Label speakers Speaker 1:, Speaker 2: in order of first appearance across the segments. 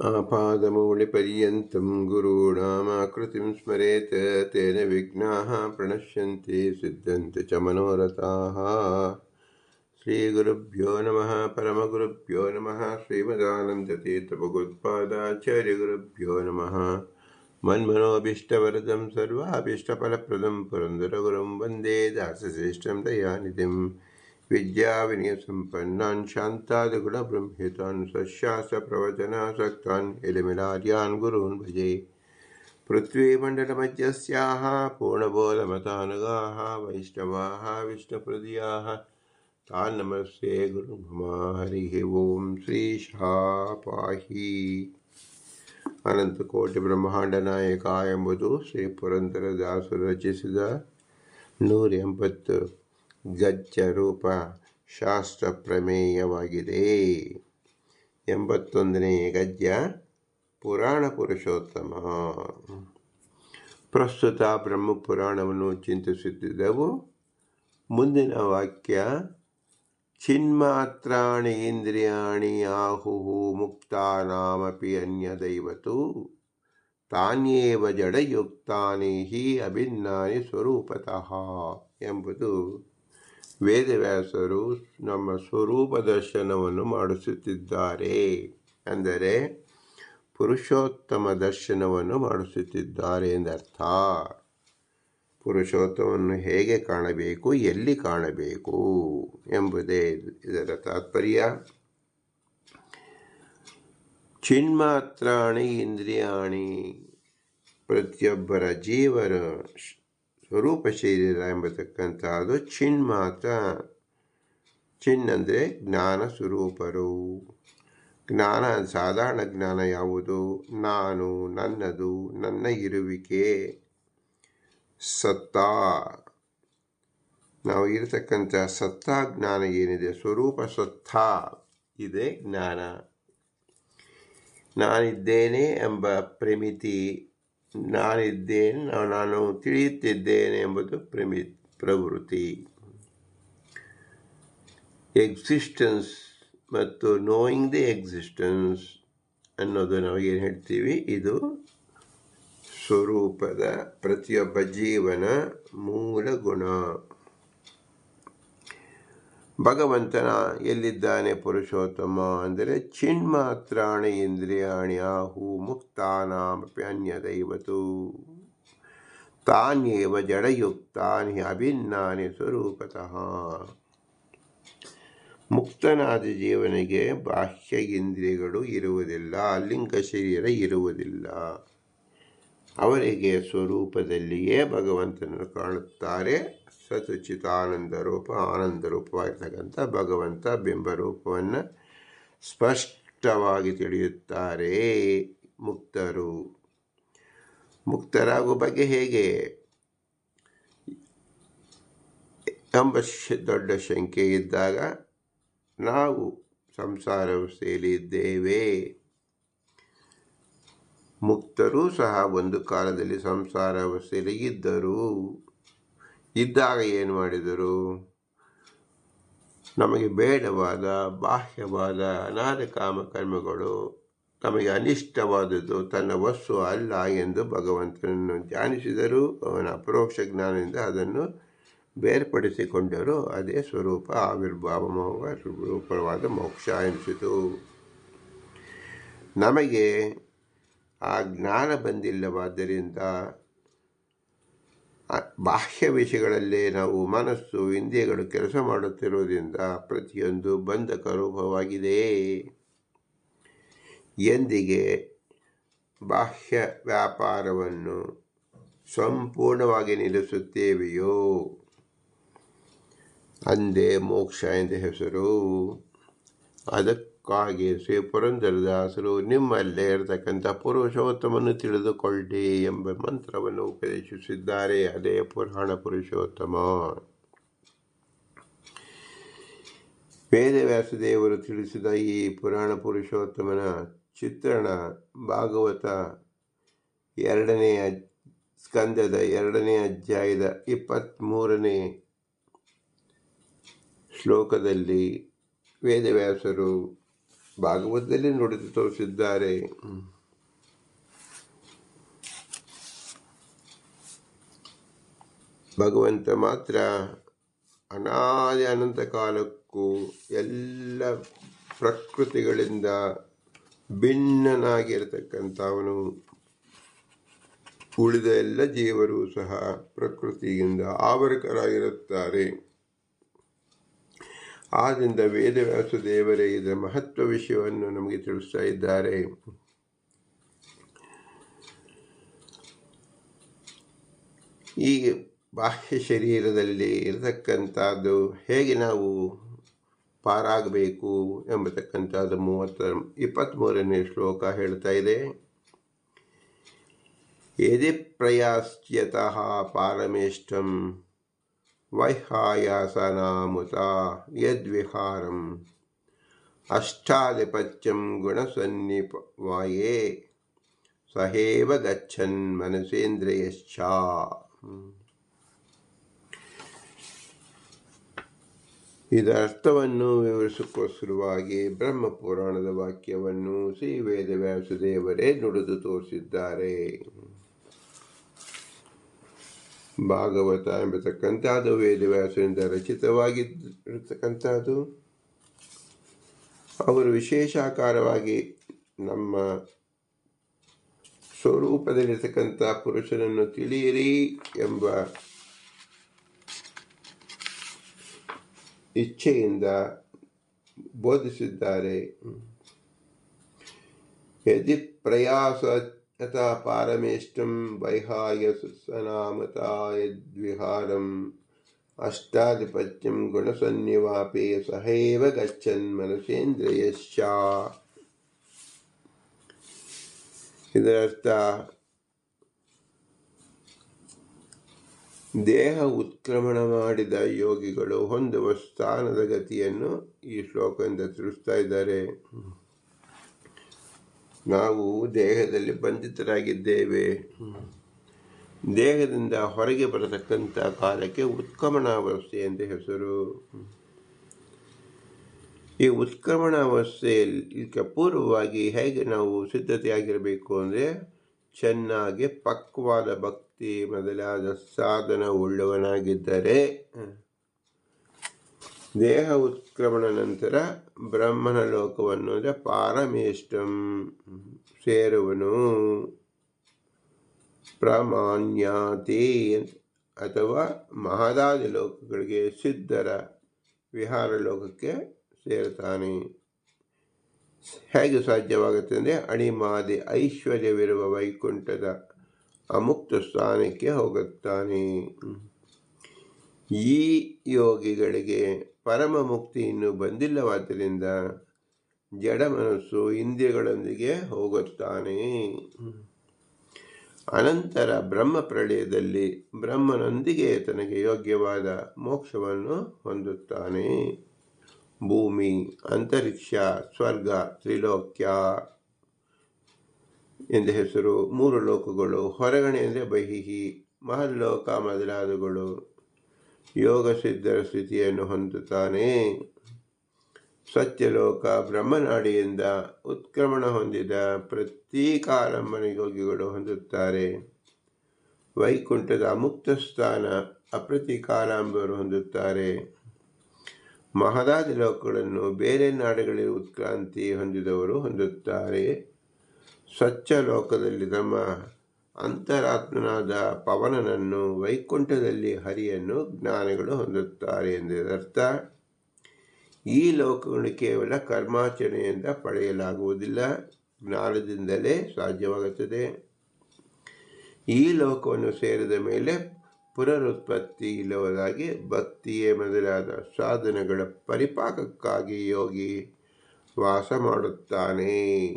Speaker 1: आपादमौलिपर्यन्तं गुरूणामाकृतिं स्मरेत् तेन विघ्नाः प्रणश्यन्ति सिद्धन्ति च मनोरथाः। श्रीगुरुभ्यो नमः परमगुरुभ्यो नमः श्रीमदानन्दतीर्थभगवत्पादाचार्यगुरुभ्यो नमः। मन्मनोभीष्टवरदं सर्वाभीष्टफलप्रदं पुरन्दरगुरुं वन्दे दासश्रेष्ठं दयानिधिम् विद्याविनयसम्पन्नान् शान्तादिगुणबृंहितान् सशास्त्रप्रवचनासक्तान् इलिमिलार्यान् गुरून् भजे पृथ्वीमण्डलमध्यस्याः पूर्णबोधमतानुगाः वैष्णवाः विष्णुप्रदियाः तान् नमस्ते गुरुमम हरिः ಓಂ ಶ್ರೀಶಾಪಾಹಿ ಅನಂತಕೋಟಿ ಬ್ರಹ್ಮಾಂಡ ನಾಯಕ ಎಂಬುದು ಶ್ರೀ ಪುರಂದರದಾಸರು ರಚಿಸಿದ ನೂರ ಎಂಬತ್ತು ಗಜ್ಜ ರೂಪ ಶಾಸ್ತ್ರ ಪ್ರಮೇಯವಾಗಿದೆ. ಎಂಬತ್ತೊಂದನೇ ಗದ್ಯ, ಪುರಾಣ ಪುರುಷೋತ್ತಮ. ಪ್ರಸ್ತುತ ಬ್ರಹ್ಮ ಪುರಾಣವನ್ನು ಚಿಂತಿಸುತ್ತಿದ್ದೆವು. ಮುಂದಿನ ವಾಕ್ಯ, ಚಿನ್ಮಾತ್ರಾಣಿ ಇಂದ್ರಿಯಾಣಿ ಆಹುಹು ಮುಕ್ತಾನಾಮಪಿ ಅನ್ಯದೈವತು. ತಾನ್ಯೇವ ಜಡಯುಕ್ತಾನಿ ಹಿ ಅಭಿನ್ನಾನಿ ಸ್ವರೂಪತಃ ಎಂಬುದು ವೇದವ್ಯಾಸರು ನಮ್ಮ ಸ್ವರೂಪ ದರ್ಶನವನ್ನು ಮಾಡಿಸುತ್ತಿದ್ದಾರೆ. ಅಂದರೆ ಪುರುಷೋತ್ತಮ ದರ್ಶನವನ್ನು ಮಾಡಿಸುತ್ತಿದ್ದಾರೆ ಎಂದರ್ಥ. ಪುರುಷೋತ್ತಮವನ್ನು ಹೇಗೆ ಕಾಣಬೇಕು, ಎಲ್ಲಿ ಕಾಣಬೇಕು ಎಂಬುದೇ ಇದರ ತಾತ್ಪರ್ಯ. ಚಿನ್ಮಾತ್ರಾಣಿ ಇಂದ್ರಿಯಾಣಿ ಪ್ರತಿಯೊಬ್ಬರ ಜೀವನ ಸ್ವರೂಪ ಶರೀರ ಎಂಬತಕ್ಕಂಥದ್ದು ಚಿನ್ ಮಾತ್ರ. ಚಿನ್ ಅಂದರೆ ಜ್ಞಾನ ಸ್ವರೂಪರು. ಜ್ಞಾನ, ಸಾಧಾರಣ ಜ್ಞಾನ ಯಾವುದು? ನಾನು, ನನ್ನದು, ನನ್ನ ಇರುವಿಕೆ. ಸತ್ತಾ. ನಾವು ಇರತಕ್ಕಂಥ ಸತ್ತಾ ಜ್ಞಾನ ಏನಿದೆ? ಸ್ವರೂಪ ಸತ್ತಾ. ಇದೆ ಜ್ಞಾನ. ನಾನಿದ್ದೇನೆ ಎಂಬ ಪ್ರಮಿತಿ. ನಾನಿದ್ದೇನೆ ನಾನು ತಿಳಿಯುತ್ತಿದ್ದೇನೆ ಎಂಬುದು ಪ್ರಮಿ ಪ್ರವೃತ್ತಿ. ಎಕ್ಸಿಸ್ಟೆನ್ಸ್ ಮತ್ತು ನೋಯಿಂಗ್ ದಿ ಎಕ್ಸಿಸ್ಟೆನ್ಸ್ ಅನ್ನೋದು ನಾವು ಏನು ಹೇಳ್ತೀವಿ? ಇದು ಸ್ವರೂಪದ ಪ್ರತಿಯೊಬ್ಬ ಜೀವನ ಮೂಲ ಗುಣ. ಭಗವಂತನ ಎಲ್ಲಿದ್ದಾನೆ ಪುರುಷೋತ್ತಮ ಅಂದರೆ ಚಿನ್ಮಾತ್ರಾಣಿ ಇಂದ್ರಿಯಾಣಿ ಆಹು ಮುಕ್ತಾನಾಮಪಿ ದೈವತು. ತಾನ್ಯೇವ ಜಡಯುಕ್ತಾನಿ ಅಭಿನ್ನಾನಿ ಸ್ವರೂಪತಃ. ಮುಕ್ತನಾದ ಜೀವನಿಗೆ ಬಾಹ್ಯ ಇಂದ್ರಿಯಗಳು ಇರುವುದಿಲ್ಲ, ಲಿಂಗ ಶರೀರ ಇರುವುದಿಲ್ಲ. ಅವರಿಗೆ ಸ್ವರೂಪದಲ್ಲಿಯೇ ಭಗವಂತನನ್ನು ಕಾಣುತ್ತಾರೆ. ಸತುಚಿತಾನಂದ ರೂಪ, ಆನಂದ ರೂಪವಾಗಿರ್ತಕ್ಕಂಥ ಭಗವಂತ ಬಿಂಬರೂಪವನ್ನು ಸ್ಪಷ್ಟವಾಗಿ ತಿಳಿಯುತ್ತಾರೆ. ಮುಕ್ತರು. ಮುಕ್ತರಾಗುವ ಬಗ್ಗೆ ಹೇಗೆ? ಎಂಬ ದೊಡ್ಡ ಶಂಕೆ ಇದ್ದಾಗ ನಾವು ಸಂಸಾರ ಇದ್ದೇವೆ ಮುಕ್ತರೂ ಸಹ ಒಂದು ಕಾಲದಲ್ಲಿ ಸಂಸಾರ ಇದ್ದರು. ಇದ್ದಾಗ ಏನು ಮಾಡಿದರು? ನಮಗೆ ಬೇಡವಾದ, ಬಾಹ್ಯವಾದ ಅನಾಥ ಕಾಮಕರ್ಮಗಳು ನಮಗೆ ಅನಿಷ್ಟವಾದದ್ದು ತನ್ನ ವಸ್ತು ಅಲ್ಲ ಎಂದು ಭಗವಂತನನ್ನು ಧ್ಯಾನಿಸಿದರು. ಅವನ ಅಪರೋಕ್ಷ ಜ್ಞಾನದಿಂದ ಅದನ್ನು ಬೇರ್ಪಡಿಸಿಕೊಂಡರು. ಅದೇ ಸ್ವರೂಪ, ಆವಿರ್ಭಾವ ರೂಪವಾದ ಮೋಕ್ಷ ಎನಿಸಿತು. ನಮಗೆ ಆ ಜ್ಞಾನ ಬಂದಿಲ್ಲವಾದ್ದರಿಂದ ಬಾಹ್ಯ ವಿಷಯಗಳಲ್ಲೇ ನಾವು ಮನಸ್ಸು ಇಂದ್ರಿಯಗಳು ಕೆಲಸ ಮಾಡುತ್ತಿರುವುದರಿಂದ ಪ್ರತಿಯೊಂದು ಬಂಧಕ ರೂಪವಾಗಿದೆ. ಎಂದಿಗೆ ಬಾಹ್ಯ ವ್ಯಾಪಾರವನ್ನು ಸಂಪೂರ್ಣವಾಗಿ ನಿಲ್ಲಿಸುತ್ತೇವೆಯೋ? ಅಂದೇ ಮೋಕ್ಷ ಎಂದು ಹೆಸರು. ಅದಕ್ಕಾಗಿ ಶ್ರೀ ಪುರಂದರದಾಸರು ನಿಮ್ಮಲ್ಲೇ ಇರತಕ್ಕಂಥ ಪುರುಷೋತ್ತಮನ್ನು ತಿಳಿದುಕೊಳ್ಳಿ ಎಂಬ ಮಂತ್ರವನ್ನು ಉಪದೇಶಿಸಿದ್ದಾರೆ. ಅದೇ ಪುರಾಣ ಪುರುಷೋತ್ತಮ. ವೇದವ್ಯಾಸದೇವರು ತಿಳಿಸಿದ ಈ ಪುರಾಣ ಪುರುಷೋತ್ತಮನ ಚಿತ್ರಣ ಭಾಗವತ ಎರಡನೆಯ ಸ್ಕಂದದ ಎರಡನೇ ಅಧ್ಯಾಯದ ಇಪ್ಪತ್ತ್ಮೂರನೇ ಶ್ಲೋಕದಲ್ಲಿ ವೇದವ್ಯಾಸರು ಭಾಗವತದಲ್ಲಿ ನುಡಿದು ತೋರಿಸಿದ್ದಾರೆ. ಭಗವಂತ ಮಾತ್ರ ಅನಾದಿ ಅನಂತ ಕಾಲಕ್ಕೂ ಎಲ್ಲ ಪ್ರಕೃತಿಗಳಿಂದ ಭಿನ್ನನಾಗಿರತಕ್ಕಂಥವನು. ಉಳಿದ ಎಲ್ಲ ಜೀವರು ಸಹ ಪ್ರಕೃತಿಯಿಂದ ಆವರಕರಾಗಿರುತ್ತಾರೆ. ಆದ್ದರಿಂದ ವೇದವ್ಯಾಸ ದೇವರೇ ಇದರ ಮಹತ್ವ ವಿಷಯವನ್ನು ನಮಗೆ ತಿಳಿಸ್ತಾ ಇದ್ದಾರೆ. ಈ ಬಾಹ್ಯ ಶರೀರದಲ್ಲಿ ಇರತಕ್ಕಂಥದ್ದು ಹೇಗೆ ನಾವು ಪಾರಾಗಬೇಕು ಎಂಬತಕ್ಕಂಥದ್ದು ಮೂವತ್ತ ಇಪ್ಪತ್ತ್ಮೂರನೇ ಶ್ಲೋಕ ಹೇಳ್ತಾ ಇದೆ. ಯದಿ ಪ್ರಯಾಸ್ಯತಃ ಪಾರಮೇಷ್ಟಂ ವೈಹಾಯಾಸನಾಮುತ ಯದ್ವಿಹಾರಂ. ಅಷ್ಟಾಧಿಪತ್ಯಂ ಗುಣಸನ್ನಿಪವಾಯೇ ಸಹೇವ ಗಚ್ಚನ್ ಮನಸೇಂದ್ರಿಯಶ್ಚ. ಇದರ್ಥವನ್ನು ಅರ್ಥವನ್ನು ವಿವರಿಸಕ್ಕೋಸ್ಕರವಾಗಿ ಬ್ರಹ್ಮ ಪುರಾಣದ ವಾಕ್ಯವನ್ನು ಶ್ರೀ ವೇದವ್ಯಾಸದೇವರೇ ನುಡಿದು ತೋರಿಸಿದ್ದಾರೆ. ಭಾಗವತ ಎಂಬತಕ್ಕಂಥದ್ದು ವೇದವ್ಯಾಸರಿಂದ ರಚಿತವಾಗಿರ್ತಕ್ಕಂಥದ್ದು. ಅವರು ವಿಶೇಷಾಕಾರವಾಗಿ ನಮ್ಮ ಸ್ವರೂಪದಲ್ಲಿರ್ತಕ್ಕಂಥ ಪುರುಷನನ್ನು ತಿಳಿಯಿರಿ ಎಂಬ ಇಚ್ಛೆಯಿಂದ ಬೋಧಿಸಿದ್ದಾರೆ. ಯದಿ ಪ್ರಯಾಸ ಯಥಾ ಪಾರಮೇಷ್ಟಂ ವೈಹಾಯ ಅಷ್ಟಾಧಿಪತ್ಯಂ ಗುಣಸನ್ನಿವಾಪೇ ಸಹೇವ ಗಚ್ಚನ್ ಮನಸೇಂದ್ರಿಯಶ್ಚ ಇದರರ್ಥ ದೇಹ ಉತ್ಕ್ರಮಣ ಮಾಡಿದ ಯೋಗಿಗಳು ಹೊಂದುವ ಸ್ಥಾನದ ಗತಿಯನ್ನು ಈ ಶ್ಲೋಕದಿಂದ ತಿಳಿಸ್ತಾ ಇದ್ದಾರೆ. ನಾವು ದೇಹದಲ್ಲಿ ಬಂಧಿತರಾಗಿದ್ದೇವೆ. ದೇಹದಿಂದ ಹೊರಗೆ ಬರತಕ್ಕಂಥ ಕಾಲಕ್ಕೆ ಉತ್ಕ್ರಮಣಾವಸ್ಥೆ ಎಂದು ಹೆಸರು. ಈ ಉತ್ಕ್ರಮಣಾವಸ್ಥೆಯಲ್ಲಿ ಪೂರ್ವವಾಗಿ ಹೇಗೆ ನಾವು ಸಿದ್ಧತೆಯಾಗಿರಬೇಕು ಅಂದರೆ ಚೆನ್ನಾಗಿ ಪಕ್ವಾದ ಭಕ್ತಿ ಮೊದಲಾದ ಸಾಧನ ಉಳ್ಳವನಾಗಿದ್ದರೆ ದೇಹ ಉತ್ಕ್ರಮಣ ನಂತರ ಬ್ರಹ್ಮನ ಲೋಕವನ್ನು ಅಂದರೆ ಪಾರಮೇಷ್ಟಂ ಸೇರುವನು. ಪ್ರಮಾಣ್ಯಾತಿ ಅಥವಾ ಮಹದಾದಿ ಲೋಕಗಳಿಗೆ ಸಿದ್ಧರ ವಿಹಾರ ಲೋಕಕ್ಕೆ ಸೇರ್ತಾನೆ ಹೇಗೆ ಸಾಧ್ಯವಾಗುತ್ತೆ ಅಂದರೆ ಅಣಿಮಾದಿ ಐಶ್ವರ್ಯವಿರುವ ವೈಕುಂಠದ ಅಮುಕ್ತ ಸ್ಥಾನಕ್ಕೆ ಹೋಗುತ್ತಾನೆ. ಈ ಯೋಗಿಗಳಿಗೆ ಪರಮ ಮುಕ್ತಿ ಇನ್ನೂ ಬಂದಿಲ್ಲವಾದ್ದರಿಂದ ಜಡ ಮನಸ್ಸು ಇಂದ್ರಿಯಗಳೊಂದಿಗೆ ಹೋಗುತ್ತಾನೆ. ಅನಂತರ ಬ್ರಹ್ಮ ಪ್ರಳಯದಲ್ಲಿ ಬ್ರಹ್ಮನೊಂದಿಗೆ ತನಗೆ ಯೋಗ್ಯವಾದ ಮೋಕ್ಷವನ್ನು ಹೊಂದುತ್ತಾನೆ. ಭೂಮಿ, ಅಂತರಿಕ್ಷ, ಸ್ವರ್ಗ, ತ್ರಿಲೋಕ್ಯ ಎಂದ ಹೆಸರು, ಮೂರು ಲೋಕಗಳು, ಹೊರಗಣೆ ಅಂದರೆ ಬಹಿಹಿ, ಮಹಲ್ಲೋಕ ಮೊದಲಾದಗಳು ಯೋಗ ಸಿದ್ಧರ ಸ್ಥಿತಿಯನ್ನು ಹೊಂದುತ್ತಾನೆ. ಸತ್ಯಲೋಕ ಬ್ರಹ್ಮನಾಡಿಯಿಂದ ಉತ್ಕ್ರಮಣ ಹೊಂದಿದ ಪ್ರತೀಕಾಲಂಬನ ಯೋಗಿಗಳು ಹೊಂದುತ್ತಾರೆ. ವೈಕುಂಠದ ಮುಕ್ತ ಸ್ಥಾನ ಅಪ್ರತೀಕಾಲಾಂಬರು ಹೊಂದುತ್ತಾರೆ. ಮಹದಾದಿ ಲೋಕಗಳನ್ನು ಬೇರೆ ನಾಡುಗಳಲ್ಲಿ ಉತ್ಕ್ರಾಂತಿ ಹೊಂದಿದವರು ಹೊಂದುತ್ತಾರೆ. ಸ್ವಚ್ಛ ಲೋಕದಲ್ಲಿ ನಮ್ಮ ಅಂತರಾತ್ಮನಾದ ಪವನನನ್ನು ವೈಕುಂಠದಲ್ಲಿ ಹರಿಯನ್ನು ಜ್ಞಾನಿಗಳು ಹೊಂದುತ್ತಾರೆ ಎಂದರ್ಥ ಈ ಲೋಕಗಳು ಕೇವಲ ಕರ್ಮಾಚರಣೆಯಿಂದ ಪಡೆಯಲಾಗುವುದಿಲ್ಲ. ಜ್ಞಾನದಿಂದಲೇ ಸಾಧ್ಯವಾಗುತ್ತದೆ. ಈ ಲೋಕವನ್ನು ಸೇರಿದ ಮೇಲೆ ಪುನರುತ್ಪತ್ತಿ ಇಲ್ಲವುದಾಗಿ ಭಕ್ತಿಯೇ ಮೊದಲಾದ ಸಾಧನಗಳ ಪರಿಪಾಕಕ್ಕಾಗಿ ಯೋಗಿ ವಾಸ ಮಾಡುತ್ತಾನೆ.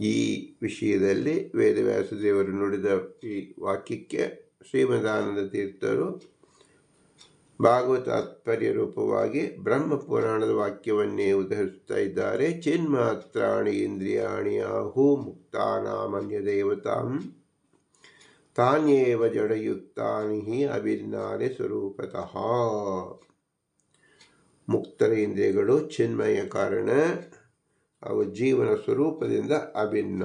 Speaker 1: ಈ ವಿಷಯದಲ್ಲಿ ವೇದವ್ಯಾಸದೇವರು ನುಡಿದ ಈ ವಾಕ್ಯಕ್ಕೆ ಶ್ರೀಮದಾನಂದ ತೀರ್ಥರು ಭಾಗವತಾತ್ಪರ್ಯ ರೂಪವಾಗಿ ಬ್ರಹ್ಮ ಪುರಾಣದ ವಾಕ್ಯವನ್ನೇ ಉದಹರಿಸ್ತಾ ಇದ್ದಾರೆ. ಚಿನ್ಮಾತ್ರಾಣಿ ಇಂದ್ರಿಯಾಣಿ ಆಹು ಮುಕ್ತಾನಾಮನ್ಯ ದೇವತಾಂ ತಾನೇವ ಜಡಯುಕ್ತಾನಿ ಅಭಿನ್ನಾನಿ ಸ್ವರೂಪತಃ. ಮುಕ್ತರ ಇಂದ್ರಿಯಗಳು ಚಿನ್ಮಯ ಕಾರಣ. ಅವು ಜೀವನ ಸ್ವರೂಪದಿಂದ ಅಭಿನ್ನ.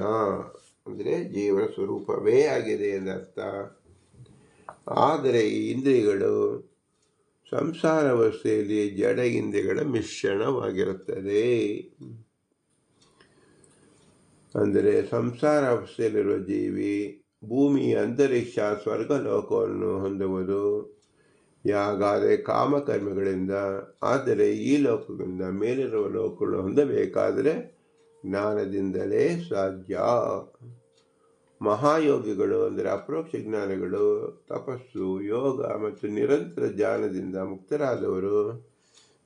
Speaker 1: ಅಂದರೆ ಜೀವನ ಸ್ವರೂಪವೇ ಆಗಿದೆ ಎಂದರ್ಥ ಆದರೆ ಈ ಇಂದ್ರಿಯಗಳು ಸಂಸಾರ ಅವಸ್ಥೆಯಲ್ಲಿ ಜಡ ಇಂದ್ರಿಯಗಳ ಮಿಶ್ರಣವಾಗಿರುತ್ತದೆ. ಅಂದರೆ ಸಂಸಾರ ಅವಸ್ಥೆಯಲ್ಲಿರುವ ಜೀವಿ ಭೂಮಿ ಅಂತರಿಕ್ಷ ಸ್ವರ್ಗಲೋಕವನ್ನು ಹೊಂದುವುದು. ಯಾಗಾದರೆ ಕಾಮಕರ್ಮಿಗಳಿಂದ, ಆದರೆ ಈ ಲೋಕದಿಂದ ಮೇಲಿರುವ ಲೋಕಗಳು ಹೊಂದಬೇಕಾದರೆ ಜ್ಞಾನದಿಂದಲೇ ಸಾಧ್ಯ. ಮಹಾಯೋಗಿಗಳು ಅಂದರೆ ಅಪರೋಕ್ಷ ಜ್ಞಾನಗಳು, ತಪಸ್ಸು, ಯೋಗ ಮತ್ತು ನಿರಂತರ ಜ್ಞಾನದಿಂದ ಮುಕ್ತರಾದವರು.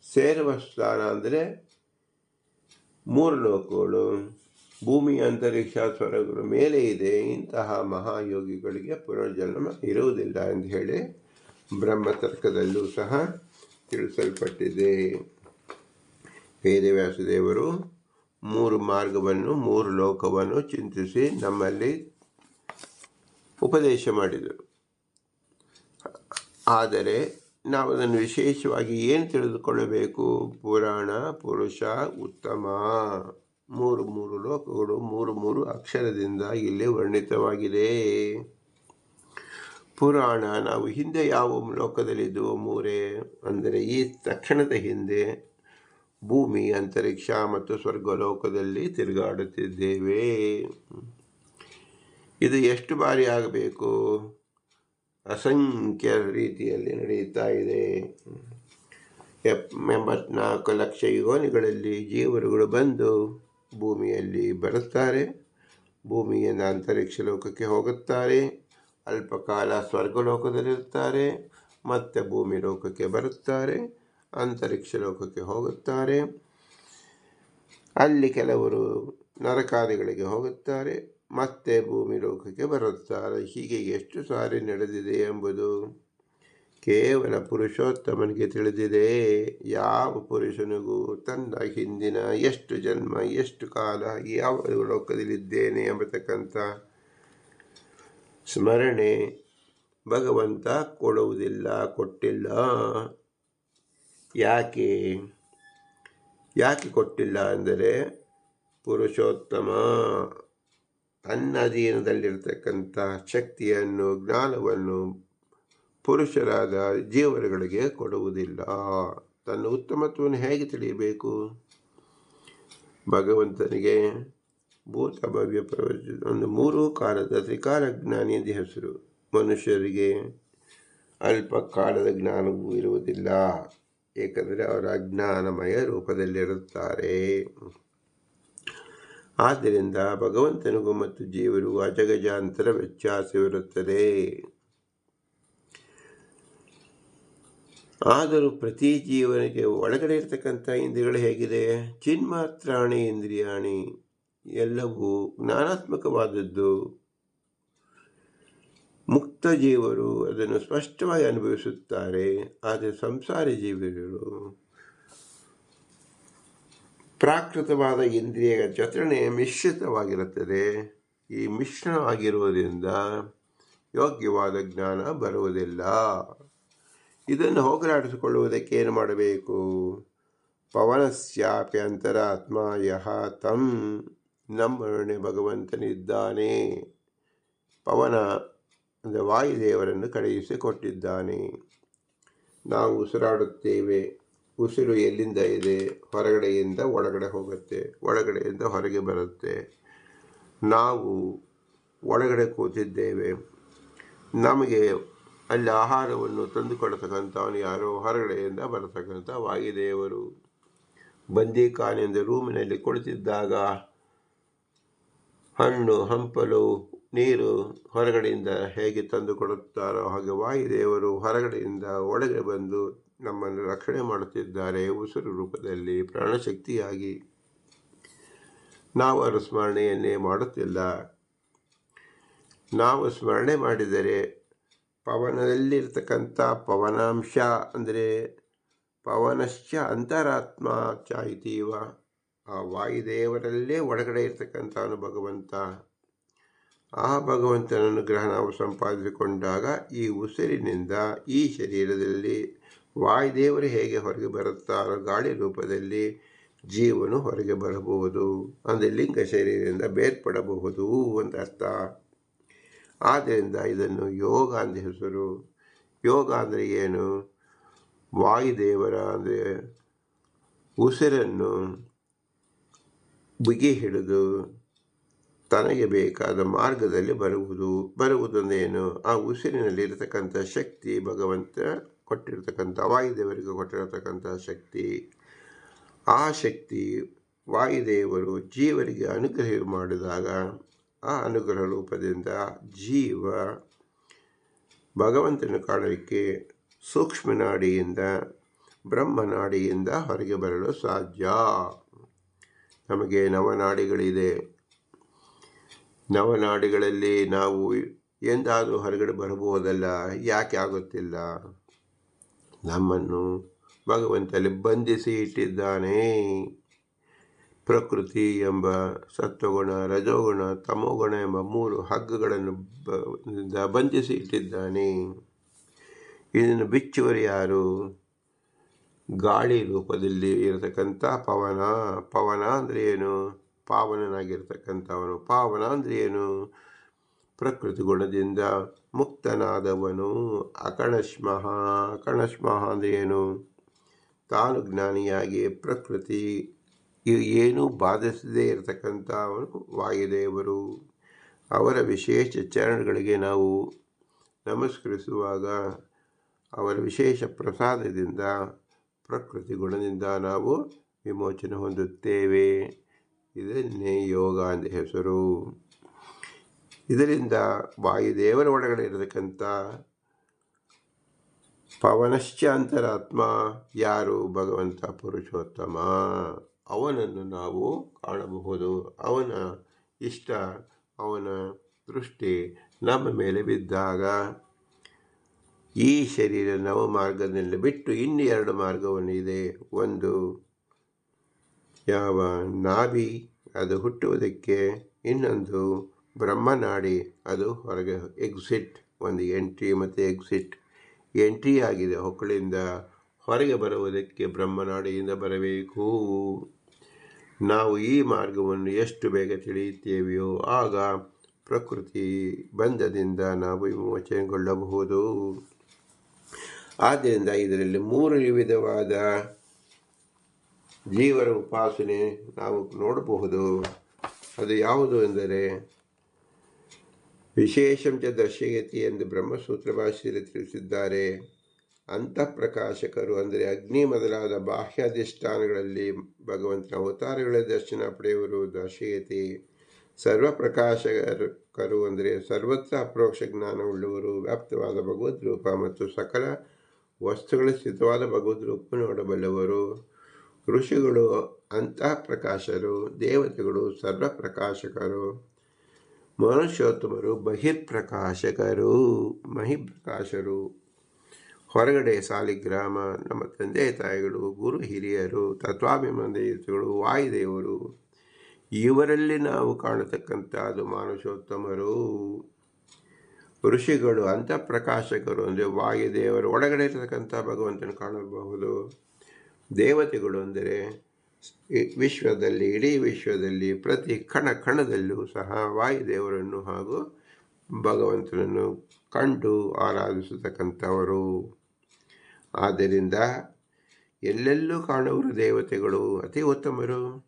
Speaker 1: ಸೇರುವ ಸ್ಥಾನ ಅಂದರೆ ಮೂರು ಲೋಕಗಳು. ಭೂಮಿ ಅಂತರಿಕ್ಷ ಸ್ವರಗಳು ಮೇಲೆ ಇದೆ. ಇಂತಹ ಮಹಾಯೋಗಿಗಳಿಗೆ ಪುನರ್ಜನ್ಮ ಇರುವುದಿಲ್ಲ ಎಂದು ಹೇಳಿ ಬ್ರಹ್ಮತರ್ಕದಲ್ಲೂ ಸಹ ತಿಳಿಸಲ್ಪಟ್ಟಿದೆ. ವೇದವ್ಯಾಸದೇವರು ಮೂರು ಮಾರ್ಗವನ್ನು, ಮೂರು ಲೋಕವನ್ನು ಚಿಂತಿಸಿ ನಮ್ಮಲ್ಲಿ ಉಪದೇಶ ಮಾಡಿದರು. ಆದರೆ ನಾವು ಅದನ್ನು ವಿಶೇಷವಾಗಿ ಏನು ತಿಳಿದುಕೊಳ್ಳಬೇಕು? ಪುರಾಣ, ಪುರುಷ, ಉತ್ತಮ. ಮೂರು ಮೂರು ಲೋಕಗಳು, ಮೂರು ಮೂರು ಅಕ್ಷರದಿಂದ ಇಲ್ಲಿ ವರ್ಣಿತವಾಗಿದೆ. ಪುರಾಣ, ನಾವು ಹಿಂದೆ ಯಾವ ಲೋಕದಲ್ಲಿದ್ದವು ಮೂರೇ, ಅಂದರೆ ಈ ತಕ್ಷಣದ ಹಿಂದೆ ಭೂಮಿ, ಅಂತರಿಕ್ಷ ಮತ್ತು ಸ್ವರ್ಗಲೋಕದಲ್ಲಿ ತಿರುಗಾಡುತ್ತಿದ್ದೇವೆ. ಇದು ಎಷ್ಟು ಬಾರಿ ಆಗಬೇಕು? ಅಸಂಖ್ಯ ರೀತಿಯಲ್ಲಿ ನಡೆಯುತ್ತಾ ಇದೆ. ಎಪ್ ಎಂಬತ್ನಾಲ್ಕು ಲಕ್ಷ ಯೋನಿಗಳಲ್ಲಿ ಜೀವರುಗಳು ಬಂದು ಭೂಮಿಯಲ್ಲಿ ಬರುತ್ತಾರೆ. ಭೂಮಿಯಿಂದ ಅಂತರಿಕ್ಷ ಲೋಕಕ್ಕೆ ಹೋಗುತ್ತಾರೆ. ಅಲ್ಪ ಕಾಲ ಸ್ವರ್ಗಲೋಕದಲ್ಲಿರುತ್ತಾರೆ, ಮತ್ತೆ ಭೂಮಿ ಲೋಕಕ್ಕೆ ಬರುತ್ತಾರೆ, ಅಂತರಿಕ್ಷ ಲೋಕಕ್ಕೆ ಹೋಗುತ್ತಾರೆ. ಅಲ್ಲಿ ಕೆಲವರು ನರಕಾದಿಗಳಿಗೆ ಹೋಗುತ್ತಾರೆ, ಮತ್ತೆ ಭೂಮಿ ಲೋಕಕ್ಕೆ ಬರುತ್ತಾರೆ. ಹೀಗೆ ಎಷ್ಟು ಸಾರಿ ನಡೆದಿದೆ ಎಂಬುದು ಕೇವಲ ಪುರುಷೋತ್ತಮನಿಗೆ ತಿಳಿದಿದೆ. ಯಾವ ಪುರುಷನಿಗೂ ತನ್ನ ಹಿಂದಿನ ಎಷ್ಟು ಜನ್ಮ, ಎಷ್ಟು ಕಾಲ ಯಾವ ಲೋಕದಲ್ಲಿದ್ದೇನೆ ಎಂಬತಕ್ಕಂಥ ಸ್ಮರಣೆ ಭಗವಂತ ಕೊಡುವುದಿಲ್ಲ, ಕೊಟ್ಟಿಲ್ಲ. ಯಾಕೆ? ಯಾಕೆ ಕೊಟ್ಟಿಲ್ಲ ಅಂದರೆ ಪುರುಷೋತ್ತಮ ತನ್ನ ಅಧೀನದಲ್ಲಿರ್ತಕ್ಕಂಥ ಶಕ್ತಿಯನ್ನು, ಜ್ಞಾನವನ್ನು ಪುರುಷರಾದ ಜೀವರುಗಳಿಗೆ ಕೊಡುವುದಿಲ್ಲ. ತನ್ನ ಉತ್ತಮತ್ವವನ್ನು ಹೇಗೆ ತಿಳಿಯಬೇಕು? ಭಗವಂತನಿಗೆ ಭೂತ ಭವ್ಯ ಪ್ರವಚ ಒಂದು ಮೂರು ಕಾಲದ ತ್ರಿಕಾಲ ಜ್ಞಾನಿ ಎಂದು ಹೆಸರು. ಮನುಷ್ಯರಿಗೆ ಅಲ್ಪ ಕಾಲದ ಜ್ಞಾನವೂ ಇರುವುದಿಲ್ಲ. ಏಕೆಂದರೆ ಅವರ ಅಜ್ಞಾನಮಯ ರೂಪದಲ್ಲಿರುತ್ತಾರೆ. ಆದ್ದರಿಂದ ಭಗವಂತನಿಗೂ ಮತ್ತು ಜೀವರು ಅಜಗಜಾಂತರ ವ್ಯತ್ಯಾಸವಿರುತ್ತದೆ. ಆದರೂ ಪ್ರತಿ ಜೀವನಿಗೆ ಒಳಗಡೆ ಇರತಕ್ಕಂಥ ಇಂದ್ರಿಯಗಳು ಹೇಗಿದೆ? ಚಿನ್ಮಾತ್ರಾಣಿ ಇಂದ್ರಿಯಾಣಿ. ಎಲ್ಲವೂ ಜ್ಞಾನಾತ್ಮಕವಾದದ್ದು. ಮುಕ್ತ ಜೀವರು ಅದನ್ನು ಸ್ಪಷ್ಟವಾಗಿ ಅನುಭವಿಸುತ್ತಾರೆ. ಆದರೆ ಸಂಸಾರಿ ಜೀವಿಗಳು ಪ್ರಾಕೃತವಾದ ಇಂದ್ರಿಯ ಚತುರಣೆ ಮಿಶ್ರಿತವಾಗಿರುತ್ತದೆ. ಈ ಮಿಶ್ರಣ ಆಗಿರುವುದರಿಂದ ಯೋಗ್ಯವಾದ ಜ್ಞಾನ ಬರುವುದಿಲ್ಲ. ಇದನ್ನು ಹೋಗಲಾಡಿಸಿಕೊಳ್ಳುವುದಕ್ಕೆ ಏನು ಮಾಡಬೇಕು? ಪವನಸ್ಯಾಪ್ಯಂತರಾತ್ಮ ಯಹ ತಂ. ನಮ್ಮೊಡನೆ ಭಗವಂತನಿದ್ದಾನೆ ಪವನ, ಅಂದರೆ ವಾಯುದೇವರನ್ನು ಕಳುಹಿಸಿಕೊಟ್ಟಿದ್ದಾನೆ ನಾವು ಉಸಿರಾಡುತ್ತೇವೆ. ಉಸಿರು ಎಲ್ಲಿಂದ ಇದೆ? ಹೊರಗಡೆಯಿಂದ ಒಳಗಡೆ ಹೋಗುತ್ತೆ. ಒಳಗಡೆಯಿಂದ ಹೊರಗೆ ಬರುತ್ತೆ. ನಾವು ಒಳಗಡೆ ಕೂತಿದ್ದೇವೆ. ನಮಗೆ ಅಲ್ಲಿ ಆಹಾರವನ್ನು ತಂದುಕೊಡ್ತಕ್ಕಂಥವನು ಯಾರೋ? ಹೊರಗಡೆಯಿಂದ ಬರತಕ್ಕಂಥ ವಾಯುದೇವರು. ಬಂದೀಕಾನೆಂದು ರೂಮಿನಲ್ಲಿ ಕುಳಿತಿದ್ದಾಗ ಹಣ್ಣು, ಹಂಪಲು, ನೀರು ಹೊರಗಡೆಯಿಂದ ಹೇಗೆ ತಂದು ಕೊಡುತ್ತಾರೋ ಹಾಗೆ ವಾಯುದೇವರು ಹೊರಗಡೆಯಿಂದ ಒಳಗೆ ಬಂದು ನಮ್ಮನ್ನು ರಕ್ಷಣೆ ಮಾಡುತ್ತಿದ್ದಾರೆ ಉಸಿರು ರೂಪದಲ್ಲಿ ಪ್ರಾಣಶಕ್ತಿಯಾಗಿ. ನಾವು ಅವರ ಸ್ಮರಣೆಯನ್ನೇ ಮಾಡುತ್ತಿಲ್ಲ. ನಾವು ಸ್ಮರಣೆ ಮಾಡಿದರೆ ಪವನದಲ್ಲಿರ್ತಕ್ಕಂಥ ಪವನಾಂಶ ಅಂದರೆ ಪವನಶ್ಚ ಅಂತರಾತ್ಮ ಚಾಯಿತೀವ ಆ ವಾಯುದೇವರಲ್ಲೇ ಒಳಗಡೆ ಇರತಕ್ಕಂಥವನು ಭಗವಂತ. ಆ ಭಗವಂತನನ್ನು ಗ್ರಹ ನಾವು ಸಂಪಾದಿಸಿಕೊಂಡಾಗ ಈ ಉಸಿರಿನಿಂದ ಈ ಶರೀರದಲ್ಲಿ ವಾಯುದೇವರು ಹೇಗೆ ಹೊರಗೆ ಬರುತ್ತಾರೋ ಗಾಳಿ ರೂಪದಲ್ಲಿ ಜೀವನು ಹೊರಗೆ ಬರಬಹುದು. ಅಂದರೆ ಲಿಂಗ ಶರೀರದಿಂದ ಬೇರ್ಪಡಬಹುದು ಅಂತ ಅರ್ಥ. ಆದ್ದರಿಂದ ಇದನ್ನು ಯೋಗ ಅಂತ ಹೆಸರು. ಯೋಗ ಅಂದರೆ ಏನು? ವಾಯುದೇವರ ಅಂದರೆ ಉಸಿರನ್ನು ಬಿಗಿ ಹಿಡಿದು ತನಗೆ ಬೇಕಾದ ಮಾರ್ಗದಲ್ಲಿ ಬರುವುದು, ಬರುವುದೊಂದೇನು? ಆ ಉಸಿರಿನಲ್ಲಿರತಕ್ಕಂಥ ಶಕ್ತಿ ಭಗವಂತ ಕೊಟ್ಟಿರ್ತಕ್ಕಂಥ, ವಾಯುದೇವರಿಗೆ ಕೊಟ್ಟಿರತಕ್ಕಂಥ ಶಕ್ತಿ. ಆ ಶಕ್ತಿ ವಾಯುದೇವರು ಜೀವರಿಗೆ ಅನುಗ್ರಹ ಮಾಡಿದಾಗ, ಆ ಅನುಗ್ರಹ ರೂಪದಿಂದ ಜೀವ ಭಗವಂತನ ಕಾಣಲಿಕ್ಕೆ ಸೂಕ್ಷ್ಮ ನಾಡಿಯಿಂದ ಬ್ರಹ್ಮನಾಡಿಯಿಂದ ಹೊರಗೆ ಬರಲು ಸಾಧ್ಯ. ನಮಗೆ ನವನಾಡಿಗಳಿದೆ. ನವನಾಡಿಗಳಲ್ಲಿ ನಾವು ಎಂದಾದರೂ ಹೊರಗಡೆ ಬರಬಹುದಲ್ಲ, ಯಾಕೆ ಆಗುತ್ತಿಲ್ಲ? ನಮ್ಮನ್ನು ಭಗವಂತಲ್ಲಿ ಬಂಧಿಸಿ ಇಟ್ಟಿದ್ದಾನೆ. ಪ್ರಕೃತಿ ಎಂಬ ಸತ್ವಗುಣ, ರಜೋಗುಣ, ತಮೋಗುಣ ಎಂಬ ಮೂರು ಹಗ್ಗಗಳನ್ನು ಬಂಧಿಸಿ ಇಟ್ಟಿದ್ದಾನೆ. ಇದನ್ನು ಬಿಚ್ಚುವರು ಯಾರು? ಗಾಳಿ ರೂಪದಲ್ಲಿ ಇರತಕ್ಕಂಥ ಪವನ ಪವನ ಅಂದರೆ ಏನು? ಪಾವನನಾಗಿರ್ತಕ್ಕಂಥವನು. ಪಾವನ ಅಂದರೆ ಏನು? ಪ್ರಕೃತಿ ಗುಣದಿಂದ ಮುಕ್ತನಾದವನು. ಅಕಣಶ್ಮಃ ಅಕಣಶ್ಮಃ ಅಂದರೆ ಏನು? ತಾನು ಜ್ಞಾನಿಯಾಗಿ ಪ್ರಕೃತಿ ಏನೂ ಬಾಧಿಸದೇ ಇರತಕ್ಕಂಥವನು ವಾಯುದೇವರು ಅವರ ವಿಶೇಷ ಚರಣಗಳಿಗೆ ನಾವು ನಮಸ್ಕರಿಸುವಾಗ ಅವರ ವಿಶೇಷ ಪ್ರಸಾದದಿಂದ ಪ್ರಕೃತಿ ಗುಣದಿಂದ ನಾವು ವಿಮೋಚನೆ ಹೊಂದುತ್ತೇವೆ. ಇದನ್ನೇ ಯೋಗ ಅಂತ ಹೆಸರು. ಇದರಿಂದ ವಾಯುದೇವರ ಒಳಗಡೆ ಇರತಕ್ಕಂಥ ಪವನಶ್ಚ ಅಂತರಾತ್ಮ ಯಾರು? ಭಗವಂತ ಪುರುಷೋತ್ತಮ. ಅವನನ್ನು ನಾವು ಕಾಣಬಹುದು. ಅವನ ಇಷ್ಟ, ಅವನ ದೃಷ್ಟಿ ನಮ್ಮ ಮೇಲೆ ಬಿದ್ದಾಗ ಈ ಶರೀರ ನವ ಮಾರ್ಗದಲ್ಲಿ ಬಿಟ್ಟು ಇನ್ನು ಎರಡು ಮಾರ್ಗವನ್ನು ಇದೆ ಒಂದು, ಯಾವ ನಾಭಿ ಅದು ಹುಟ್ಟುವುದಕ್ಕೆ, ಇನ್ನೊಂದು ಬ್ರಹ್ಮನಾಡಿ ಅದು ಹೊರಗೆ ಎಕ್ಸಿಟ್ ಒಂದು ಎಂಟ್ರಿ ಮತ್ತು ಎಕ್ಸಿಟ್ ಎಂಟ್ರಿ ಆಗಿದೆ, ಹೊಕ್ಕಳಿಂದ ಹೊರಗೆ ಬರುವುದಕ್ಕೆ ಬ್ರಹ್ಮನಾಡಿಯಿಂದ ಬರಬೇಕು. ನಾವು ಈ ಮಾರ್ಗವನ್ನು ಎಷ್ಟು ಬೇಗ ತಿಳಿಯುತ್ತೇವೆಯೋ ಆಗ ಪ್ರಕೃತಿ ಬಂಧದಿಂದ ನಾವು ವಿಮೋಚನೆಗೊಳ್ಳಬಹುದು. ಆದ್ದರಿಂದ ಇದರಲ್ಲಿ ಮೂರು ವಿಧವಾದ ಜೀವರ ಉಪಾಸನೆ ನಾವು ನೋಡಬಹುದು. ಅದು ಯಾವುದು ಎಂದರೆ ವಿಶೇಷಂಚ ದರ್ಶಯತಿ ಎಂದು ಬ್ರಹ್ಮಸೂತ್ರ ಭಾಷೆಯಲ್ಲಿ ತಿಳಿಸಿದ್ದಾರೆ. ಅಂತಃಪ್ರಕಾಶಕರು ಅಂದರೆ ಅಗ್ನಿ ಮೊದಲಾದ ಬಾಹ್ಯಾಧಿಷ್ಠಾನಗಳಲ್ಲಿ ಭಗವಂತನ ಅವತಾರಗಳ ದರ್ಶನ ಪಡೆಯುವರು, ದರ್ಶಯತಿ. ಸರ್ವಪ್ರಕಾಶಕರು ಅಂದರೆ ಸರ್ವತ್ರ ಅಪ್ರೋಕ್ಷ ಜ್ಞಾನವುಳ್ಳವರು, ವ್ಯಾಪ್ತವಾದ ಭಗವದ್ ರೂಪ ಮತ್ತು ಸಕಲ ವಸ್ತುಗಳ ಸ್ಥಿತವಾದ ಭಗವದ್ ರೂಪ ನೋಡಬಲ್ಲವರು, ಋಷಿಗಳು, ಅಂತಃಪ್ರಕಾಶರು, ದೇವತೆಗಳು, ಸರ್ವಪ್ರಕಾಶಕರು, ಮನುಷ್ಯೋತ್ತಮರು ಬಹಿರ್ಪ್ರಕಾಶಕರು ಮಹಿಪ್ರಕಾಶರು, ಹೊರಗಡೆ ಸಾಲಿಗ್ರಾಮ, ನಮ್ಮ ತಂದೆ ತಾಯಿಗಳು, ಗುರು ಹಿರಿಯರು, ತತ್ವಾಭಿಮಾನಿಗಳು, ವಾಯುದೇವರು, ಇವರಲ್ಲಿ ನಾವು ಕಾಣತಕ್ಕಂಥದ್ದು ಮಾನುಷೋತ್ತಮರು ಋಷಿಗಳು ಅಂತ ಪ್ರಕಾಶಕರು ಅಂದರೆ ವಾಯುದೇವರು, ಒಳಗಡೆ ಇರತಕ್ಕಂಥ ಭಗವಂತನ ಕಾಣಬಹುದು. ದೇವತೆಗಳು ಅಂದರೆ ವಿಶ್ವದಲ್ಲಿ, ಇಡೀ ವಿಶ್ವದಲ್ಲಿ, ಪ್ರತಿ ಕಣ ಕಣದಲ್ಲೂ ಸಹ ವಾಯುದೇವರನ್ನು ಹಾಗೂ ಭಗವಂತನನ್ನು ಕಂಡು ಆರಾಧಿಸತಕ್ಕಂಥವರು. ಆದ್ದರಿಂದ ಎಲ್ಲೆಲ್ಲೂ ಕಾಣುವರು ದೇವತೆಗಳು, ಅತಿ ಉತ್ತಮರು.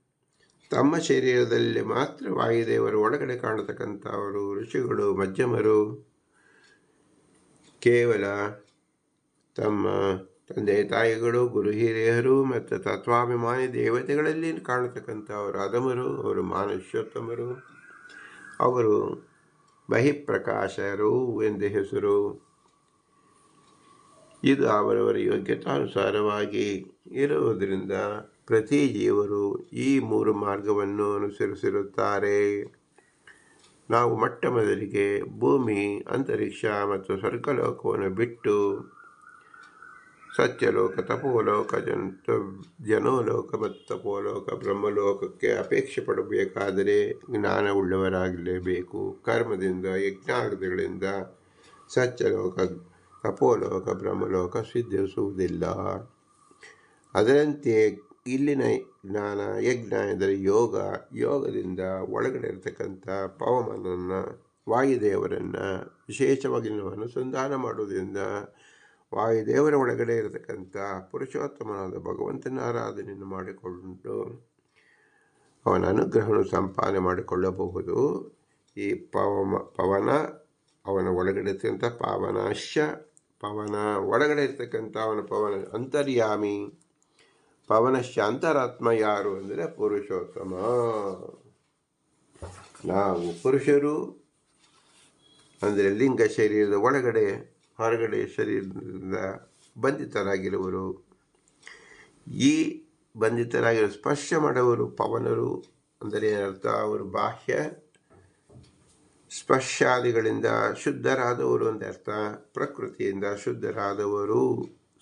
Speaker 1: ತಮ್ಮ ಶರೀರದಲ್ಲಿ ಮಾತ್ರ ವಾಯುದೇವರು ಒಳಗಡೆ ಕಾಣತಕ್ಕಂಥವರು ಋಷಿಗಳು, ಮಧ್ಯಮರು. ಕೇವಲ ತಮ್ಮ ತಂದೆ ತಾಯಿಗಳು, ಗುರು ಹಿರಿಯರು ಮತ್ತು ತತ್ವಾಭಿಮಾನಿ ದೇವತೆಗಳಲ್ಲಿ ಕಾಣತಕ್ಕಂಥವರು ಅಧಮರು ಅವರು ಮಾನುಷ್ಯೋತ್ತಮರು, ಅವರು ಬಹಿಪ್ರಕಾಶರು ಎಂದು ಹೆಸರು. ಇದು ಅವರವರ ಯೋಗ್ಯತಾನುಸಾರವಾಗಿ ಇರುವುದರಿಂದ ಪ್ರತಿ ಜೀವರು ಈ ಮೂರು ಮಾರ್ಗವನ್ನು ಅನುಸರಿಸಿರುತ್ತಾರೆ. ನಾವು ಮೊಟ್ಟ ಮೊದಲಿಗೆ ಭೂಮಿ, ಅಂತರಿಕ್ಷ ಮತ್ತು ಸ್ವರ್ಗಲೋಕವನ್ನು ಬಿಟ್ಟು ಸತ್ಯಲೋಕ, ತಪೋಲೋಕ, ಜಂತು, ಜನೋಲೋಕ ಮತ್ತು ತಪೋಲೋಕ, ಬ್ರಹ್ಮಲೋಕಕ್ಕೆ ಅಪೇಕ್ಷೆ ಪಡಬೇಕಾದರೆ ಜ್ಞಾನವುಳ್ಳವರಾಗಲೇಬೇಕು. ಕರ್ಮದಿಂದ ಯಜ್ಞಾಗಗಳಿಂದ ಸತ್ಯಲೋಕ, ತಪೋಲೋಕ, ಬ್ರಹ್ಮಲೋಕ ಸಿದ್ಧಿಸುವುದಿಲ್ಲ. ಅದರಂತೆ ಇಲ್ಲಿನ ಜ್ಞಾನ, ಯಜ್ಞ ಎಂದರೆ ಯೋಗ. ಯೋಗದಿಂದ ಒಳಗಡೆ ಇರತಕ್ಕಂಥ ಪವಮಾನನ್ನು ವಾಯುದೇವರನ್ನು ವಿಶೇಷವಾಗಿ ನಾವು ಅನುಸಂಧಾನ ಮಾಡುವುದರಿಂದ ವಾಯುದೇವರ ಒಳಗಡೆ ಇರತಕ್ಕಂಥ ಪುರುಷೋತ್ತಮನಾದ ಭಗವಂತನ ಆರಾಧನೆಯನ್ನು ಮಾಡಿಕೊಂಡು ಅವನ ಅನುಗ್ರಹವನ್ನು ಸಂಪಾದನೆ ಮಾಡಿಕೊಳ್ಳಬಹುದು. ಈ ಪವಮ, ಪವನ ಅವನ ಒಳಗಡೆ ಇರ್ತಕ್ಕಂಥ ಪಾವನಾಶ ಪವನ ಒಳಗಡೆ ಇರ್ತಕ್ಕಂಥ ಅವನ ಪವನ ಅಂತರ್ಯಾಮಿ. ಪವನಶ್ಚ ಅಂತರಾತ್ಮ ಯಾರು ಅಂದರೆ ಪುರುಷೋತ್ತಮ. ನಾವು ಪುರುಷರು ಅಂದರೆ ಲಿಂಗ ಶರೀರದ ಒಳಗಡೆ, ಹೊರಗಡೆ ಶರೀರದಿಂದ ಬಂಧಿತರಾಗಿರುವರು. ಈ ಬಂಧಿತರಾಗಿರೋ ಸ್ಪರ್ಶ ಮಾಡುವರು ಪವನರು ಅಂದರೆ ಏನರ್ಥ? ಅವರು ಬಾಹ್ಯ ಸ್ಪರ್ಶಾದಿಗಳಿಂದ ಶುದ್ಧರಾದವರು ಅಂತ ಅರ್ಥ. ಪ್ರಕೃತಿಯಿಂದ ಶುದ್ಧರಾದವರು.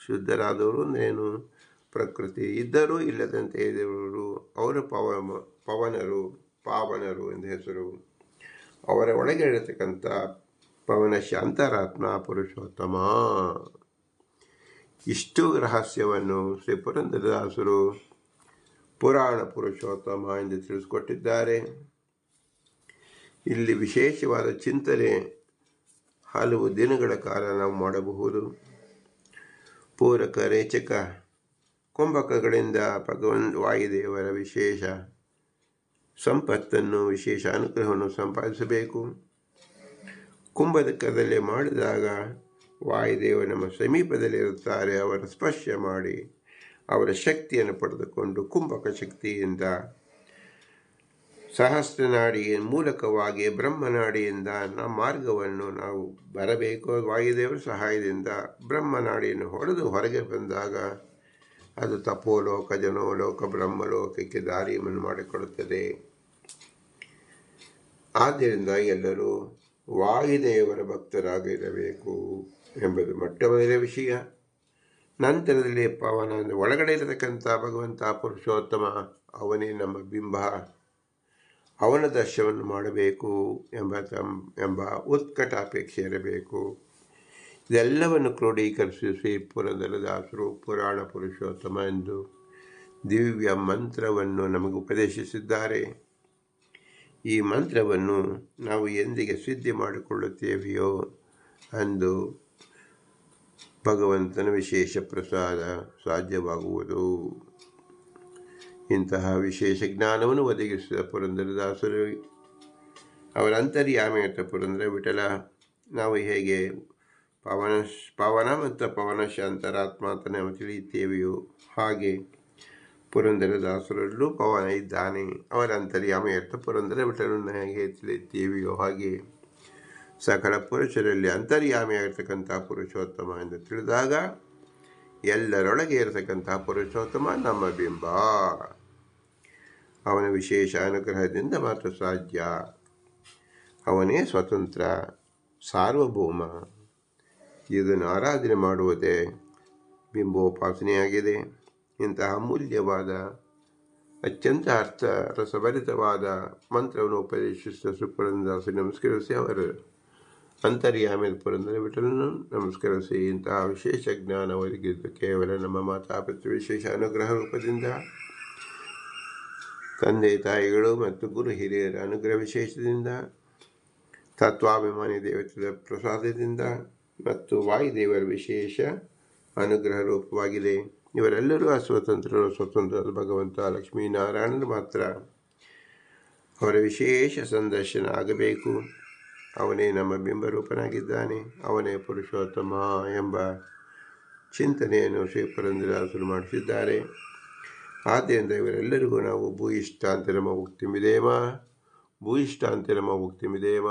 Speaker 1: ಶುದ್ಧರಾದವರು ಅಂದ್ರೇನು ಪ್ರಕೃತಿ ಇದ್ದರೂ ಇಲ್ಲದಂತೆ ಇದ್ದವರು ಅವರು ಪವ, ಪವನರು, ಪಾವನರು ಎಂದು ಹೆಸರು. ಅವರ ಒಳಗೆ ಇರತಕ್ಕಂಥ ಪವನ ಶಾಂತರಾತ್ಮ ಪುರುಷೋತ್ತಮ. ಇಷ್ಟು ರಹಸ್ಯವನ್ನು ಶ್ರೀ ಪುರಂದರದಾಸರು ಪುರಾಣ ಪುರುಷೋತ್ತಮ ಎಂದು ತಿಳಿಸಿಕೊಟ್ಟಿದ್ದಾರೆ. ಇಲ್ಲಿ ವಿಶೇಷವಾದ ಚಿಂತನೆ ಹಲವು ದಿನಗಳ ಕಾಲ ನಾವು ಮಾಡಬಹುದು. ಪೂರಕ ರೇಚಕ ಕುಂಭಕಗಳಿಂದ ಭಗವನ್ ವಾಯುದೇವರ ವಿಶೇಷ ಸಂಪತ್ತನ್ನು, ವಿಶೇಷ ಅನುಗ್ರಹವನ್ನು ಸಂಪಾದಿಸಬೇಕು. ಕುಂಭಕದಲ್ಲಿ ಮಾಡಿದಾಗ ವಾಯುದೇವ ನಮ್ಮ ಸಮೀಪದಲ್ಲಿರುತ್ತಾರೆ ಅವರ ಸ್ಪರ್ಶ ಮಾಡಿ ಅವರ ಶಕ್ತಿಯನ್ನು ಪಡೆದುಕೊಂಡು ಕುಂಭಕ ಶಕ್ತಿಯಿಂದ ಸಹಸ್ರನಾಡಿಯ ಮೂಲಕವಾಗಿ ಬ್ರಹ್ಮನಾಡಿಯಿಂದ ನಮ್ಮ ಮಾರ್ಗವನ್ನು ನಾವು ಬರಬೇಕು. ವಾಯುದೇವರ ಸಹಾಯದಿಂದ ಬ್ರಹ್ಮನಾಡಿಯನ್ನು ಹೊಡೆದು ಹೊರಗೆ ಬಂದಾಗ ಅದು ತಪೋಲೋಕ, ಜನೋಲೋಕ, ಬ್ರಹ್ಮಲೋಕಕ್ಕೆ ದಾರಿಯನ್ನು ಮಾಡಿಕೊಡುತ್ತದೆ. ಆದ್ದರಿಂದ ಎಲ್ಲರೂ ವಾಯುದೇವರ ಭಕ್ತರಾಗಿರಬೇಕು ಎಂಬುದು ಮೊಟ್ಟ ಮೊದಲ ವಿಷಯ. ನಂತರದಲ್ಲಿ ಪವನ ಒಳಗಡೆ ಇರತಕ್ಕಂಥ ಭಗವಂತ ಪುರುಷೋತ್ತಮ, ಅವನೇ ನಮ್ಮ ಬಿಂಬ. ಅವನ ದರ್ಶನವನ್ನು ಮಾಡಬೇಕು ಎಂಬ ತಂ ಎಂಬ ಉತ್ಕಟ ಅಪೇಕ್ಷೆ ಇರಬೇಕು. ಇದೆಲ್ಲವನ್ನು ಕ್ರೋಢೀಕರಿಸಿ ಶ್ರೀ ಪುರಂದರದಾಸರು ಪುರಾಣ ಪುರುಷೋತ್ತಮ ಎಂದು ದಿವ್ಯ ಮಂತ್ರವನ್ನು ನಮಗೆ ಉಪದೇಶಿಸಿದ್ದಾರೆ. ಈ ಮಂತ್ರವನ್ನು ನಾವು ಎಂದಿಗೆ ಸಿದ್ಧಿ ಮಾಡಿಕೊಳ್ಳುತ್ತೇವೆಯೋ ಅಂದು ಭಗವಂತನ ವಿಶೇಷ ಪ್ರಸಾದ ಸಾಧ್ಯವಾಗುವುದು. ಇಂತಹ ವಿಶೇಷ ಜ್ಞಾನವನ್ನು ಒದಗಿಸಿದ ಪುರಂದರದಾಸರು ಅವರ ಅಂತರ್ಯಾಮಿತ ಪುರಂದರ ವಿಠಲ, ನಾವು ಹೇಗೆ ಪವನ ಪವನ ಮತ್ತು ಪವನ ಶಾಂತರಾತ್ಮ ಅಂತ ನಾವು ತಿಳಿಯುತ್ತೇವೆಯೋ ಹಾಗೆ ಪುರಂದರದಾಸರಲ್ಲೂ ಪವನ ಇದ್ದಾನೆ. ಅವರ ಅಂತರ್ಯಾಮಯರ್ಥ ಪುರಂದರ ವಿಠಲನ್ನು ಹೇಗೆ ತಿಳಿಯುತ್ತೇವೆಯೋ ಹಾಗೆ ಸಕಲ ಪುರುಷರಲ್ಲಿ ಅಂತರ್ಯಾಮಿಯಾಗಿರ್ತಕ್ಕಂಥ ಪುರುಷೋತ್ತಮ ಎಂದು ತಿಳಿದಾಗ, ಎಲ್ಲರೊಳಗೆ ಇರತಕ್ಕಂಥ ಪುರುಷೋತ್ತಮ ನಮ್ಮ ಬಿಂಬ. ಅವನ ವಿಶೇಷ ಅನುಗ್ರಹದಿಂದ ಮಾತ್ರ ಸಾಧ್ಯ. ಅವನೇ ಸ್ವತಂತ್ರ, ಸಾರ್ವಭೌಮ. ಇದನ್ನು ಆರಾಧನೆ ಮಾಡುವುದೇ ಬಿಂಬೋಪಾಸನೆಯಾಗಿದೆ. ಇಂತಹ ಅಮೂಲ್ಯವಾದ, ಅತ್ಯಂತ ಅರ್ಥ ರಸಭರಿತವಾದ ಮಂತ್ರವನ್ನು ಉಪದೇಶಿಸಿದ ಸುಪುರಂದಾಸ ನಮಸ್ಕರಿಸಿ ಅವರು. ಅಂತರ್ಯಾಮಿ ಪುರಂದರ ವಿಠಲನ್ನು ನಮಸ್ಕರಿಸಿ ಇಂತಹ ವಿಶೇಷ ಜ್ಞಾನ ಒದಗಿದ್ದು ಕೇವಲ ನಮ್ಮ ಮಾತಾಪಿತೃ ವಿಶೇಷ ಅನುಗ್ರಹ ರೂಪದಿಂದ. ತಂದೆ, ತಾಯಿಗಳು ಮತ್ತು ಗುರು, ಹಿರಿಯರ ಅನುಗ್ರಹ ವಿಶೇಷದಿಂದ, ತತ್ವಾಭಿಮಾನಿ ದೇವತೆಯ ಪ್ರಸಾದದಿಂದ ಮತ್ತು ವಾಯುದೇವರ ವಿಶೇಷ ಅನುಗ್ರಹ ರೂಪವಾಗಿದೆ. ಇವರೆಲ್ಲರೂ ಅಸ್ವತಂತ್ರರು ಸ್ವತಂತ್ರ ಭಗವಂತ ಲಕ್ಷ್ಮೀನಾರಾಯಣನು ಮಾತ್ರ. ಅವರ ವಿಶೇಷ ಸಂದರ್ಶನ ಆಗಬೇಕು. ಅವನೇ ನಮ್ಮ ಬಿಂಬರೂಪನಾಗಿದ್ದಾನೆ. ಅವನೇ ಪುರುಷೋತ್ತಮ ಎಂಬ ಚಿಂತನೆಯನ್ನು ಶ್ರೀ ಪುರಂದರಾಸರು ಮಾಡಿಸಿದ್ದಾರೆ. ಆದ್ದರಿಂದ ಇವರೆಲ್ಲರಿಗೂ ನಾವು ಭೂಯಿಷ್ಠಾಂತ ನಮ್ಮ ಉಕ್ತಿಮಿದೇಮ ಭೂಯಿಷ್ಠಾಂತ ನಮ್ಮ ಉಕ್ತಿಮಿದೇಮ